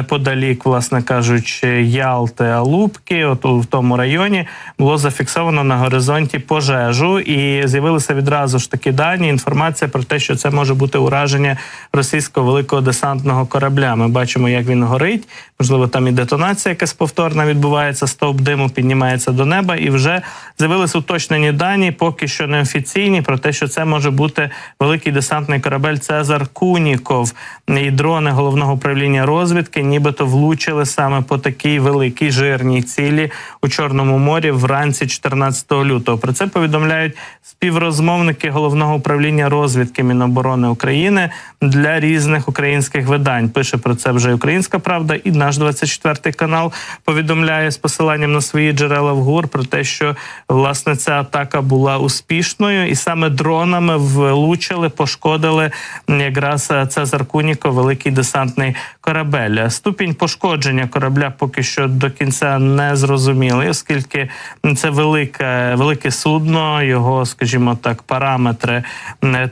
неподалік, власне кажучи, Ялти, Алубки, от у- в тому районі, було зафіксовано на горизонті пожежу, і з'явилися відразу ж такі дані. Інформація про те, що це може бути ураження російського великого десантного корабля. Ми бачимо, як він горить. Можливо, там і детонація якась повторна відбувається. Стовп диму піднімається до неба, і вже з'явилися уточнені дані, поки що неофіційні, про те, що це може бути великий десантний корабель Цезар Куніков. І дрони головного управління розвідки, нібито влучили саме по такій великій жирній цілі у Чорному морі вранці 14 лютого. Про це повідомляють співрозмовники головного управління розвідки Міноборони України для різних українських видань. Пише про це вже Українська Правда, і наш 24 канал повідомляє з посиланням на свої джерела в ГУР про те, що власне ця атака була успішною, і саме дронами влучили, пошкодили якраз е, Цезар Куніко, великий десантний корабель. Ступінь пошкодження корабля поки що до кінця не зрозумілий, оскільки це велике, велике судно, його, скажімо так, параметри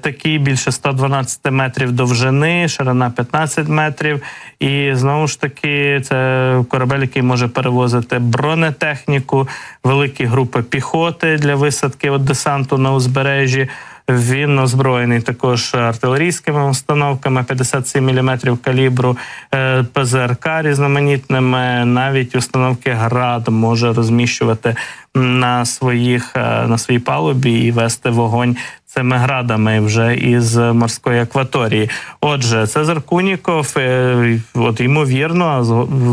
такі більше 112 метрів довжини, ширина 15 метрів. І знову ж таки, це корабель, який може перевозити бронетехніку, великі групи піхоти для висадки от десанту на узбережжі. Він озброєний також артилерійськими установками 57 мм калібру, е, ПЗРК різноманітними. Навіть установки ГРАД може розміщувати на своїх е, на своїй палубі і вести вогонь цими градами вже із морської акваторії. Отже, Цезар Куніков, е, от ймовірно,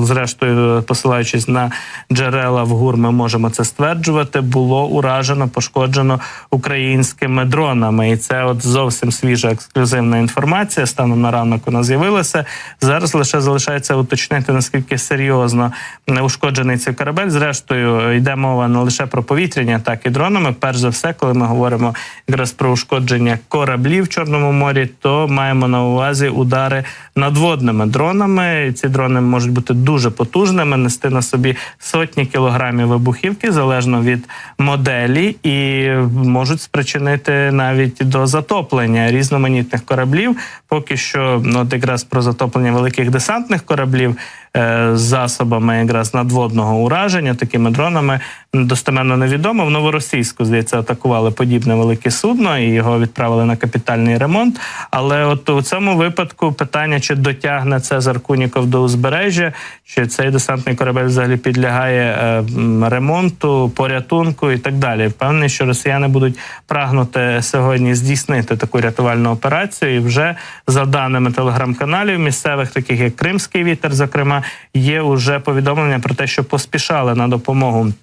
зрештою, посилаючись на джерела в ГУР, ми можемо це стверджувати. Було уражено, пошкоджено українськими дронами, і це от зовсім свіжа ексклюзивна інформація. Станом на ранок вона з'явилася. Зараз лише залишається уточнити наскільки серйозно ушкоджений цей корабель. Зрештою, йде мова не лише про повітряні атаки дронами. Перш за все, коли ми говоримо якраз про ушкодження кораблів в Чорному морі, то маємо на увазі удари надводними дронами. Ці дрони можуть бути дуже потужними, нести на собі сотні кілограмів вибухівки залежно від моделі, і можуть спричинити навіть до затоплення різноманітних кораблів. Поки що, ну от якраз про затоплення великих десантних кораблів е, засобами якраз надводного ураження, такими дронами достеменно невідомо. В новоросійську здається атакували подібне велике судно і його відправили на капітальний ремонт. Але от у цьому випадку питання, чи дотягне Цезар Куніков до узбережжя, чи цей десантний корабель взагалі підлягає е, ремонту, порятунку і так далі. Впевнений, що росіяни будуть прагнути сьогодні здійснити таку рятувальну операцію. І вже за даними телеграм-каналів місцевих, таких як Кримський вітер, зокрема, є уже повідомлення про те, що поспішали на допомогу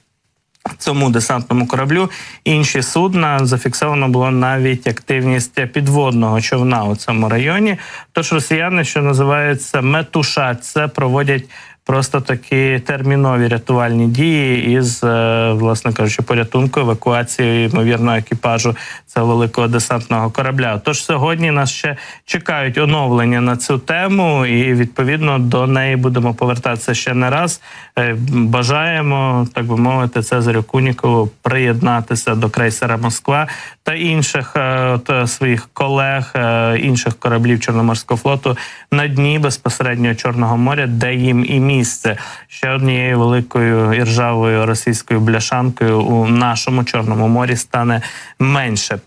цьому десантному кораблю інші судна зафіксовано було навіть активність підводного човна у цьому районі. Тож росіяни, що називається метушаться, проводять. Просто такі термінові рятувальні дії із, е, власне кажучи, порятунку, евакуацією ймовірно екіпажу цього великого десантного корабля. Тож сьогодні нас ще чекають оновлення на цю тему, і відповідно до неї будемо повертатися ще не раз. Е, Бажаємо, так би мовити, Цезарю Кунікову приєднатися до крейсера Москва та інших е, от, своїх колег, інших кораблів Чорноморського флоту на дні безпосередньо Чорного моря, де їм і місце. Ще однією великою іржавою російською бляшанкою у нашому Чорному морі стане менше.